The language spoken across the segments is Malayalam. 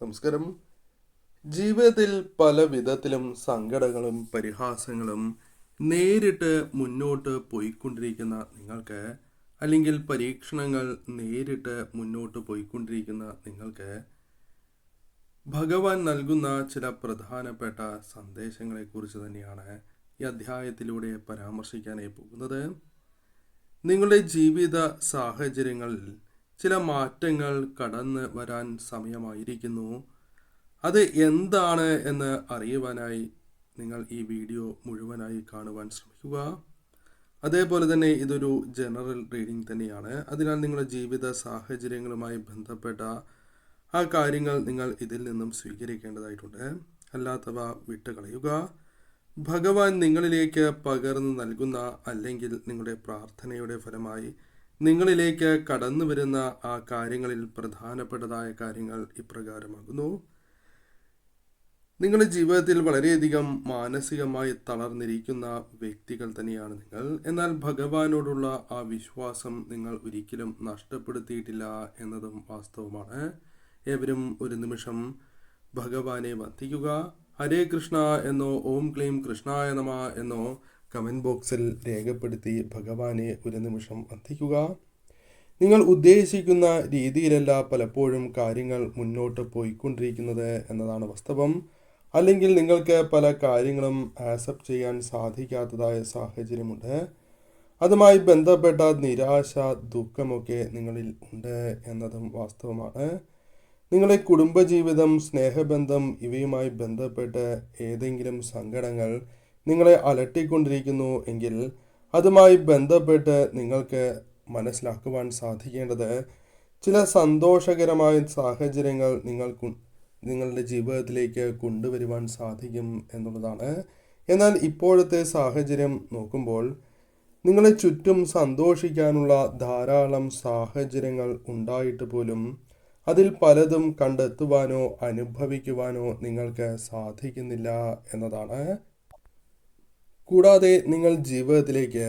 നമസ്കാരം. ജീവിതത്തിൽ പല വിധത്തിലും സങ്കടങ്ങളും പരിഹാസങ്ങളും നേരിട്ട് മുന്നോട്ട് പോയിക്കൊണ്ടിരിക്കുന്ന നിങ്ങൾക്ക് അല്ലെങ്കിൽ പരീക്ഷണങ്ങൾ നേരിട്ട് മുന്നോട്ട് പോയിക്കൊണ്ടിരിക്കുന്ന നിങ്ങൾക്ക് ഭഗവാൻ നൽകുന്ന ചില പ്രധാനപ്പെട്ട സന്ദേശങ്ങളെക്കുറിച്ച് തന്നെയാണ് ഈ അധ്യായത്തിലൂടെ പരാമർശിക്കാനായി പോകുന്നത്. നിങ്ങളുടെ ജീവിത സാഹചര്യങ്ങളിൽ ചില മാറ്റങ്ങൾ കടന്ന് വരാൻ സമയമായിരിക്കുന്നു. അത് എന്താണ് എന്ന് അറിയുവാനായി നിങ്ങൾ ഈ വീഡിയോ മുഴുവനായി കാണുവാൻ ശ്രമിക്കുക. അതേപോലെ തന്നെ ഇതൊരു ജനറൽ റീഡിംഗ് തന്നെയാണ്. അതിനാൽ നിങ്ങളുടെ ജീവിത സാഹചര്യങ്ങളുമായി ബന്ധപ്പെട്ട ആ കാര്യങ്ങൾ നിങ്ങൾ ഇതിൽ നിന്നും സ്വീകരിക്കേണ്ടതായിട്ടുണ്ട്. അല്ലാത്തവ വിട്ടുകളയുക. ഭഗവാൻ നിങ്ങളിലേക്ക് പകർന്നു നൽകുന്ന അല്ലെങ്കിൽ നിങ്ങളുടെ പ്രാർത്ഥനയുടെ ഫലമായി നിങ്ങളിലേക്ക് കടന്നു വരുന്ന ആ കാര്യങ്ങളിൽ പ്രധാനപ്പെട്ടതായ കാര്യങ്ങൾ ഇപ്രകാരമാകുന്നു. നിങ്ങളുടെ ജീവിതത്തിൽ വളരെയധികം മാനസികമായി തളർന്നിരിക്കുന്ന വ്യക്തികൾ തന്നെയാണ് നിങ്ങൾ. എന്നാൽ ഭഗവാനോടുള്ള ആ വിശ്വാസം നിങ്ങൾ ഒരിക്കലും നഷ്ടപ്പെടുത്തിയിട്ടില്ല എന്നതും വാസ്തവമാണ്. ഏവരും ഒരു നിമിഷം ഭഗവാനെ വന്ദിക്കുക. ഹരേ കൃഷ്ണ എന്നോ ഓം ക്ലീം കൃഷ്ണായ നമ എന്നോ കമന്റ് ബോക്സിൽ രേഖപ്പെടുത്തി ഭഗവാനെ ഒരു നിമിഷം വന്ദിക്കുക. നിങ്ങൾ ഉദ്ദേശിക്കുന്ന രീതിയിലല്ല പലപ്പോഴും കാര്യങ്ങൾ മുന്നോട്ട് പോയിക്കൊണ്ടിരിക്കുന്നത് എന്നതാണ് വാസ്തവം. അല്ലെങ്കിൽ നിങ്ങൾക്ക് പല കാര്യങ്ങളും ആക്സെപ്റ്റ് ചെയ്യാൻ സാധിക്കാത്തതായ സാഹചര്യമുണ്ട്. അതുമായി ബന്ധപ്പെട്ട നിരാശ ദുഃഖമൊക്കെ നിങ്ങളിൽ ഉണ്ട് എന്നതും വാസ്തവമാണ്. നിങ്ങളുടെ കുടുംബജീവിതം സ്നേഹബന്ധം ഇവയുമായി ബന്ധപ്പെട്ട് ഏതെങ്കിലും സങ്കടങ്ങൾ നിങ്ങളെ അലട്ടിക്കൊണ്ടിരിക്കുന്നു എങ്കിൽ അതുമായി ബന്ധപ്പെട്ട് നിങ്ങൾക്ക് മനസ്സിലാക്കുവാൻ സാധിക്കേണ്ടത് ചില സന്തോഷകരമായ സാഹചര്യങ്ങൾ നിങ്ങൾക്ക് നിങ്ങളുടെ ജീവിതത്തിലേക്ക് കൊണ്ടുവരുവാൻ സാധിക്കും എന്നുള്ളതാണ്. എന്നാൽ ഇപ്പോഴത്തെ സാഹചര്യം നോക്കുമ്പോൾ നിങ്ങളെ ചുറ്റും സന്തോഷിക്കാനുള്ള ധാരാളം സാഹചര്യങ്ങൾ ഉണ്ടായിട്ട് പോലും അതിൽ പലതും കണ്ടെത്തുവാനോ അനുഭവിക്കുവാനോ നിങ്ങൾക്ക് സാധിക്കുന്നില്ല എന്നതാണ്. കൂടാതെ നിങ്ങൾ ജീവിതത്തിലേക്ക്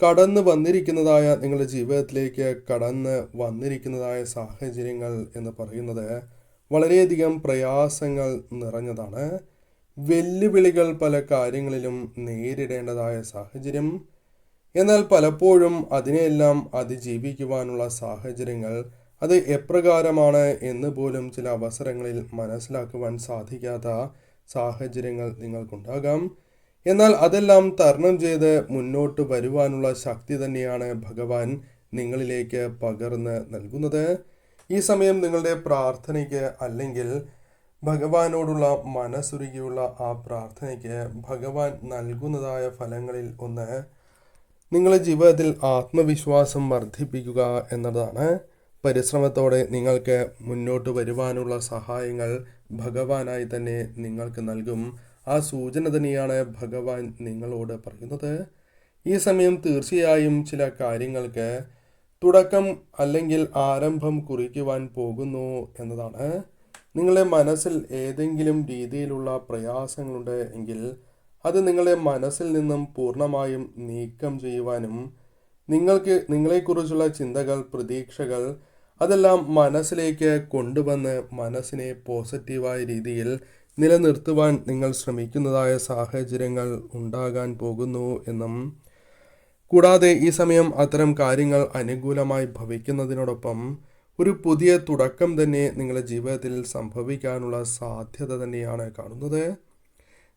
കടന്നു വന്നിരിക്കുന്നതായ നിങ്ങളുടെ ജീവിതത്തിലേക്ക് കടന്ന് വന്നിരിക്കുന്നതായ സാഹചര്യങ്ങൾ എന്ന് പറയുന്നത് വളരെയധികം പ്രയാസങ്ങൾ നിറഞ്ഞതാണ്. വെല്ലുവിളികൾ പല കാര്യങ്ങളിലും നേരിടേണ്ടതായ സാഹചര്യം. എന്നാൽ പലപ്പോഴും അതിനെയെല്ലാം അതിജീവിക്കുവാനുള്ള സാഹചര്യങ്ങൾ അത് എപ്രകാരമാണ് എന്ന് പോലും ചില അവസരങ്ങളിൽ മനസ്സിലാക്കുവാൻ സാധിക്കാത്ത സാഹചര്യങ്ങൾ നിങ്ങൾക്കുണ്ടാകാം. എന്നാൽ അതെല്ലാം തരണം ചെയ്ത് മുന്നോട്ട് വരുവാനുള്ള ശക്തി തന്നെയാണ് ഭഗവാൻ നിങ്ങളിലേക്ക് പകർന്ന് നൽകുന്നത്. ഈ സമയം നിങ്ങളുടെ പ്രാർത്ഥനയ്ക്ക് അല്ലെങ്കിൽ ഭഗവാനോടുള്ള മനസ്സുരുകിയുള്ള ആ പ്രാർത്ഥനയ്ക്ക് ഭഗവാൻ നൽകുന്നതായ ഫലങ്ങളിൽ ഒന്ന് നിങ്ങളുടെ ജീവിതത്തിൽ ആത്മവിശ്വാസം വർദ്ധിപ്പിക്കുക എന്നതാണ്. പരിശ്രമത്തോടെ നിങ്ങൾക്ക് മുന്നോട്ട് വരുവാനുള്ള സഹായങ്ങൾ ഭഗവാനായി തന്നെ നിങ്ങൾക്ക് നൽകും. ആ സൂചന തന്നെയാണ് ഭഗവാൻ നിങ്ങളോട് പറയുന്നത്. ഈ സമയം തീർച്ചയായും ചില കാര്യങ്ങൾക്ക് തുടക്കം അല്ലെങ്കിൽ ആരംഭം കുറിക്കുവാൻ പോകുന്നു എന്നതാണ്. നിങ്ങളുടെ മനസ്സിൽ ഏതെങ്കിലും രീതിയിലുള്ള പ്രയാസങ്ങളുണ്ട് എങ്കിൽ അത് നിങ്ങളുടെ മനസ്സിൽ നിന്നും പൂർണമായും നീക്കം ചെയ്യുവാനും നിങ്ങൾക്ക് നിങ്ങളെക്കുറിച്ചുള്ള ചിന്തകൾ പ്രതീക്ഷകൾ അതെല്ലാം മനസ്സിലേക്ക് കൊണ്ടുവന്ന് മനസ്സിനെ പോസിറ്റീവായ രീതിയിൽ നിലനിർത്തുവാൻ നിങ്ങൾ ശ്രമിക്കുന്നതായ സാഹചര്യങ്ങൾ ഉണ്ടാകാൻ പോകുന്നു എന്നും കൂടാതെ ഈ സമയം അത്തരം കാര്യങ്ങൾ അനുകൂലമായി ഭവിക്കുന്നതിനോടൊപ്പം ഒരു പുതിയ തുടക്കം തന്നെ നിങ്ങളുടെ ജീവിതത്തിൽ സംഭവിക്കാനുള്ള സാധ്യത തന്നെയാണ് കാണുന്നത്.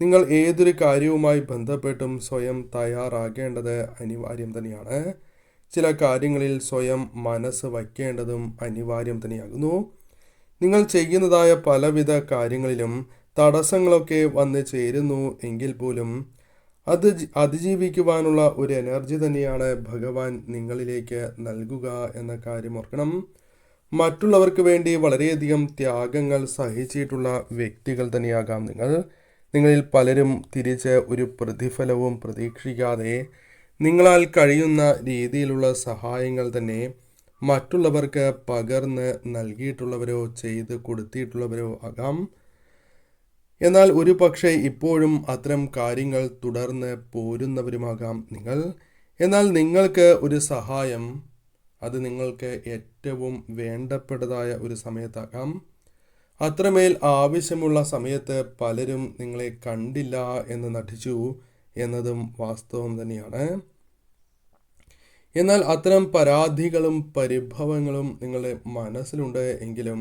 നിങ്ങൾ ഏതൊരു കാര്യവുമായി ബന്ധപ്പെട്ടും സ്വയം തയ്യാറാകേണ്ടത് അനിവാര്യം തന്നെയാണ്. ചില കാര്യങ്ങളിൽ സ്വയം മനസ്സ് വയ്ക്കേണ്ടതും അനിവാര്യം തന്നെയാകുന്നു. നിങ്ങൾ ചെയ്യുന്നതായ പലവിധ കാര്യങ്ങളിലും തടസ്സങ്ങളൊക്കെ വന്ന് ചേരുന്നു എങ്കിൽ പോലും അത് അതിജീവിക്കുവാനുള്ള ഒരു എനർജി തന്നെയാണ് ഭഗവാൻ നിങ്ങളിലേക്ക് നൽകുക എന്ന കാര്യം ഓർക്കണം. മറ്റുള്ളവർക്ക് വേണ്ടി വളരെയധികം ത്യാഗങ്ങൾ സഹിച്ചിട്ടുള്ള വ്യക്തികൾ തന്നെയാകാം നിങ്ങൾ. നിങ്ങളിൽ പലരും തിരിച്ച് ഒരു പ്രതിഫലവും പ്രതീക്ഷിക്കാതെ നിങ്ങളാൽ കഴിയുന്ന രീതിയിലുള്ള സഹായങ്ങൾ തന്നെ മറ്റുള്ളവർക്ക് പകർന്ന് നൽകിയിട്ടുള്ളവരോ ചെയ്ത് കൊടുത്തിട്ടുള്ളവരോ ആകാം. എന്നാൽ ഒരു പക്ഷേ ഇപ്പോഴും അത്തരം കാര്യങ്ങൾ തുടർന്ന് പോരുന്നവരുമാകാം നിങ്ങൾ. എന്നാൽ നിങ്ങൾക്ക് ഒരു സഹായം അത് നിങ്ങൾക്ക് ഏറ്റവും വേണ്ടപ്പെട്ടതായ ഒരു സമയത്താകാം. അത്രമേൽ ആവശ്യമുള്ള സമയത്ത് പലരും നിങ്ങളെ കണ്ടില്ല എന്ന് നടിച്ചു എന്നതും വാസ്തവം തന്നെയാണ്. എന്നാൽ അത്തരം പരാതികളും പരിഭവങ്ങളും നിങ്ങളുടെ മനസ്സിലുണ്ട് എങ്കിലും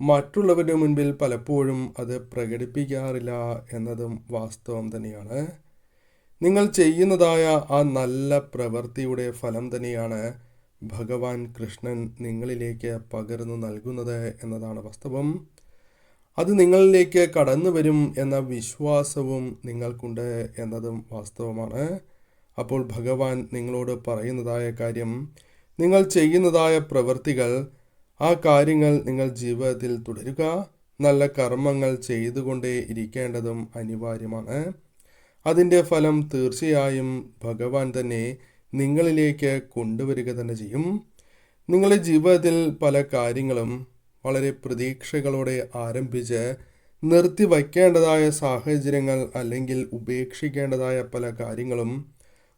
മറ്റുള്ളവരുടെ മുൻപിൽ പലപ്പോഴും അത് പ്രകടിപ്പിക്കാറില്ല എന്നതും വാസ്തവം തന്നെയാണ്. നിങ്ങൾ ചെയ്യുന്നതായ ആ നല്ല പ്രവൃത്തിയുടെ ഫലം തന്നെയാണ് ഭഗവാൻ കൃഷ്ണൻ നിങ്ങളിലേക്ക് പകർന്നു നൽകുന്നത് എന്നതാണ് വാസ്തവം. അത് നിങ്ങളിലേക്ക് കടന്നു വരും എന്ന വിശ്വാസവും നിങ്ങൾക്കുണ്ട് എന്നതും വാസ്തവമാണ്. അപ്പോൾ ഭഗവാൻ നിങ്ങളോട് പറയുന്നതായ കാര്യം നിങ്ങൾ ചെയ്യുന്നതായ പ്രവൃത്തികൾ ആ കാര്യങ്ങൾ നിങ്ങൾ ജീവിതത്തിൽ തുടരുക. നല്ല കർമ്മങ്ങൾ ചെയ്തുകൊണ്ടേ ഇരിക്കേണ്ടതും അനിവാര്യമാണ്. അതിന്റെ ഫലം തീർച്ചയായും ഭഗവാൻ തന്നെ നിങ്ങളിലേക്ക് കൊണ്ടുവരിക തന്നെ ചെയ്യും. നിങ്ങളുടെ ജീവിതത്തിൽ പല കാര്യങ്ങളും വളരെ പ്രതീക്ഷകളോടെ ആരംഭിച്ച് നിർത്തി നിർത്തിവയ്ക്കേണ്ടതായ സാഹചര്യങ്ങൾ അല്ലെങ്കിൽ ഉപേക്ഷിക്കേണ്ടതായ പല കാര്യങ്ങളും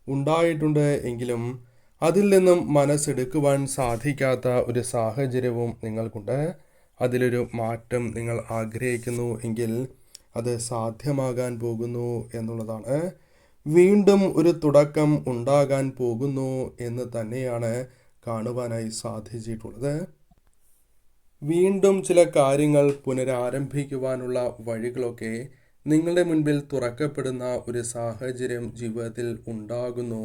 ഉണ്ടായിട്ടുണ്ട് എങ്കിലും അതിൽ നിന്നും മനസ്സെടുക്കുവാൻ സാധിക്കാത്ത ഒരു സാഹചര്യവും നിങ്ങൾക്കുണ്ട്. അതിലൊരു മാറ്റം നിങ്ങൾ ആഗ്രഹിക്കുന്നു എങ്കിൽ അത് സാധ്യമാകാൻ പോകുന്നു എന്നുള്ളതാണ്. വീണ്ടും ഒരു തുടക്കം ഉണ്ടാകാൻ പോകുന്നു എന്ന് തന്നെയാണ് കാണുവാനായി സാധിച്ചിട്ടുള്ളത്. വീണ്ടും ചില കാര്യങ്ങൾ പുനരാരംഭിക്കുവാനുള്ള വഴികളൊക്കെ നിങ്ങളുടെ മുൻപിൽ തുറക്കപ്പെടുന്ന ഒരു സാഹചര്യം ജീവിതത്തിൽ ഉണ്ടാകുന്നു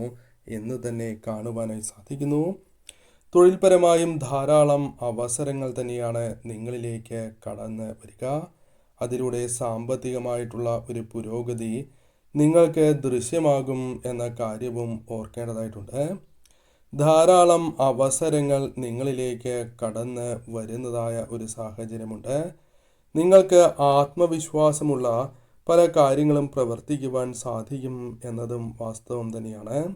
എന്ന് തന്നെ കാണുവാനായി സാധിക്കുന്നു. തൊഴിൽപരമായും ധാരാളം അവസരങ്ങൾ തന്നെയാണ് നിങ്ങളിലേക്ക് കടന്ന് വരിക. അതിലൂടെ സാമ്പത്തികമായിട്ടുള്ള ഒരു പുരോഗതി നിങ്ങൾക്ക് ദൃശ്യമാകും എന്ന കാര്യവും ഓർക്കേണ്ടതായിട്ടുണ്ട്. ധാരാളം അവസരങ്ങൾ നിങ്ങളിലേക്ക് കടന്ന് വരുന്നതായ ഒരു സാഹചര്യമുണ്ട്. നിങ്ങൾക്ക് ആത്മവിശ്വാസമുള്ള പല കാര്യങ്ങളും പ്രവർത്തിക്കുവാൻ സാധിക്കും എന്നതും വാസ്തവം തന്നെയാണ്.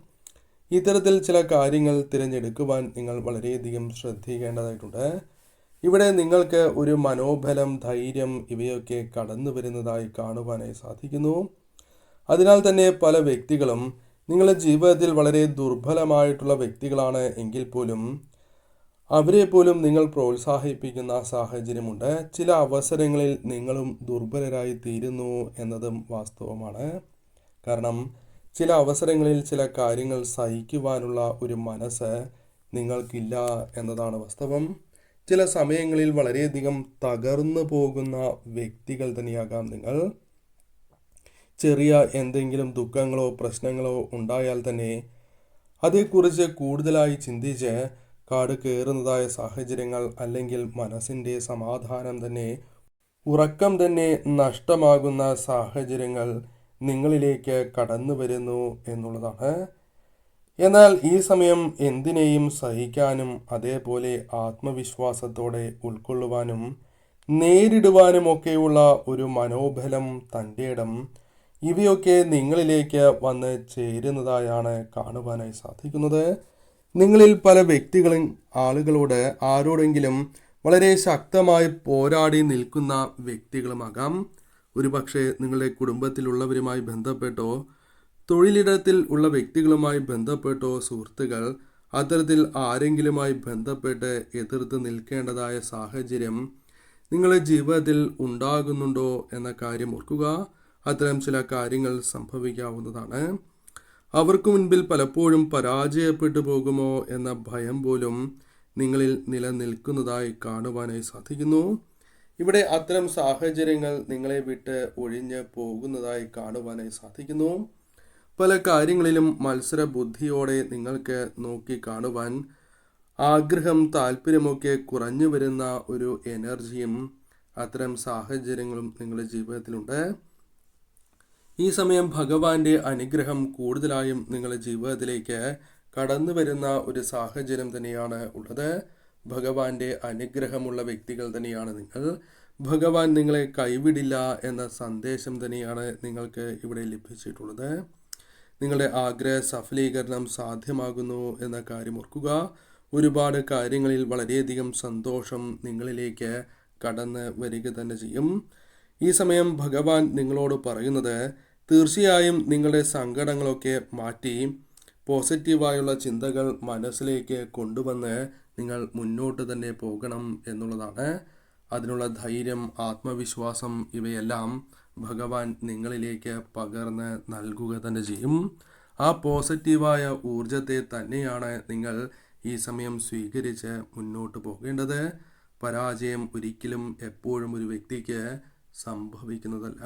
ഇത്തരത്തിൽ ചില കാര്യങ്ങൾ തിരഞ്ഞെടുക്കുവാൻ നിങ്ങൾ വളരെയധികം ശ്രദ്ധിക്കേണ്ടതായിട്ടുണ്ട്. ഇവിടെ നിങ്ങൾക്ക് ഒരു മനോബലം ധൈര്യം ഇവയൊക്കെ കടന്നു വരുന്നതായി കാണുവാനായി സാധിക്കുന്നു. അതിനാൽ തന്നെ പല വ്യക്തികളും നിങ്ങളുടെ ജീവിതത്തിൽ വളരെ ദുർബലമായിട്ടുള്ള വ്യക്തികളാണ് എങ്കിൽ പോലും അവരെ പോലും നിങ്ങൾ പ്രോത്സാഹിപ്പിക്കുന്ന സാഹചര്യമുണ്ട്. ചില അവസരങ്ങളിൽ നിങ്ങളും ദുർബലരായി തീരുന്നു എന്നതും വാസ്തവമാണ്. കാരണം ചില അവസരങ്ങളിൽ ചില കാര്യങ്ങൾ സഹിക്കുവാനുള്ള ഒരു മനസ്സ് നിങ്ങൾക്കില്ല എന്നതാണ് വാസ്തവം. ചില സമയങ്ങളിൽ വളരെയധികം തകർന്നു പോകുന്ന വ്യക്തികൾ തന്നെയാകാം നിങ്ങൾ. ചെറിയ എന്തെങ്കിലും ദുഃഖങ്ങളോ പ്രശ്നങ്ങളോ ഉണ്ടായാൽ തന്നെ അതേക്കുറിച്ച് കൂടുതലായി ചിന്തിച്ച് കാട് കയറുന്നതായ സാഹചര്യങ്ങൾ അല്ലെങ്കിൽ മനസ്സിന്റെ സമാധാനം തന്നെ ഉറക്കം തന്നെ നഷ്ടമാകുന്ന സാഹചര്യങ്ങൾ നിങ്ങളിലേക്ക് കടന്നു വരുന്നു എന്നുള്ളതാണ്. എന്നാൽ ഈ സമയം എന്തിനേയും സഹിക്കാനും അതേപോലെ ആത്മവിശ്വാസത്തോടെ ഉൾക്കൊള്ളുവാനും നേരിടുവാനുമൊക്കെയുള്ള ഒരു മനോബലം തന്റെ ഇടം ഇവയൊക്കെ നിങ്ങളിലേക്ക് വന്ന് ചേരുന്നതായാണ് കാണുവാനായി സാധിക്കുന്നത്. നിങ്ങളിൽ പല വ്യക്തികളും ആളുകളോട് ആരോടെങ്കിലും വളരെ ശക്തമായി പോരാടി നിൽക്കുന്ന വ്യക്തികളുമാകാം. ഒരുപക്ഷെ നിങ്ങളുടെ കുടുംബത്തിലുള്ളവരുമായി ബന്ധപ്പെട്ടോ തൊഴിലിടത്തിൽ ഉള്ള വ്യക്തികളുമായി ബന്ധപ്പെട്ടോ സുഹൃത്തുക്കൾ അത്തരത്തിൽ ആരെങ്കിലുമായി ബന്ധപ്പെട്ട് എതിർത്ത് നിൽക്കേണ്ടതായ സാഹചര്യം നിങ്ങളുടെ ജീവിതത്തിൽ ഉണ്ടാകുന്നുണ്ടോ എന്ന കാര്യം ഓർക്കുക. അത്തരം ചില കാര്യങ്ങൾ സംഭവിക്കാവുന്നതാണ്. അവർക്ക് മുൻപിൽ പലപ്പോഴും പരാജയപ്പെട്ടു പോകുമോ എന്ന ഭയം പോലും നിങ്ങളിൽ നിലനിൽക്കുന്നതായി കാണുവാനായി സാധിക്കുന്നു. ഇവിടെ അത്തരം സാഹചര്യങ്ങൾ നിങ്ങളെ വിട്ട് ഒഴിഞ്ഞ് പോകുന്നതായി കാണുവാനായി സാധിക്കുന്നു. പല കാര്യങ്ങളിലും മത്സര ബുദ്ധിയോടെ നിങ്ങൾക്ക് നോക്കി കാണുവാൻ ആഗ്രഹം താല്പര്യമൊക്കെ കുറഞ്ഞു വരുന്ന ഒരു എനർജിയും അത്തരം സാഹചര്യങ്ങളും നിങ്ങളുടെ ജീവിതത്തിലുണ്ട്. ഈ സമയം ഭഗവാന്റെ അനുഗ്രഹം കൂടുതലായും നിങ്ങളുടെ ജീവിതത്തിലേക്ക് കടന്നു വരുന്ന ഒരു സാഹചര്യം തന്നെയാണ് ഉള്ളത്. ഭഗവാന്റെ അനുഗ്രഹമുള്ള വ്യക്തികൾ തന്നെയാണ് നിങ്ങൾ. ഭഗവാൻ നിങ്ങളെ കൈവിടില്ല എന്ന സന്ദേശം തന്നെയാണ് നിങ്ങൾക്ക് ഇവിടെ ലഭിച്ചിട്ടുള്ളത്. നിങ്ങളുടെ ആഗ്രഹ സഫലീകരണം സാധ്യമാകുന്നു എന്ന കാര്യം ഓർക്കുക. ഒരുപാട് കാര്യങ്ങളിൽ വളരെയധികം സന്തോഷം നിങ്ങളിലേക്ക് കടന്ന് വരിക തന്നെ ചെയ്യും. ഈ സമയം ഭഗവാൻ നിങ്ങളോട് പറയുന്നത് തീർച്ചയായും നിങ്ങളുടെ സങ്കടങ്ങളൊക്കെ മാറ്റി പോസിറ്റീവായുള്ള ചിന്തകൾ മനസ്സിലേക്ക് കൊണ്ടുവന്ന് നിങ്ങൾ മുന്നോട്ട് തന്നെ പോകണം എന്നുള്ളതാണ്. അതിനുള്ള ധൈര്യം ആത്മവിശ്വാസം ഇവയെല്ലാം ഭഗവാൻ നിങ്ങളിലേക്ക് പകർന്ന് നൽകുക തന്നെ ചെയ്യും. ആ പോസിറ്റീവായ ഊർജത്തെ തന്നെയാണ് നിങ്ങൾ ഈ സമയം സ്വീകരിച്ച് മുന്നോട്ട് പോകേണ്ടത്. പരാജയം ഒരിക്കലും എപ്പോഴും ഒരു വ്യക്തിക്ക് സംഭവിക്കുന്നതല്ല.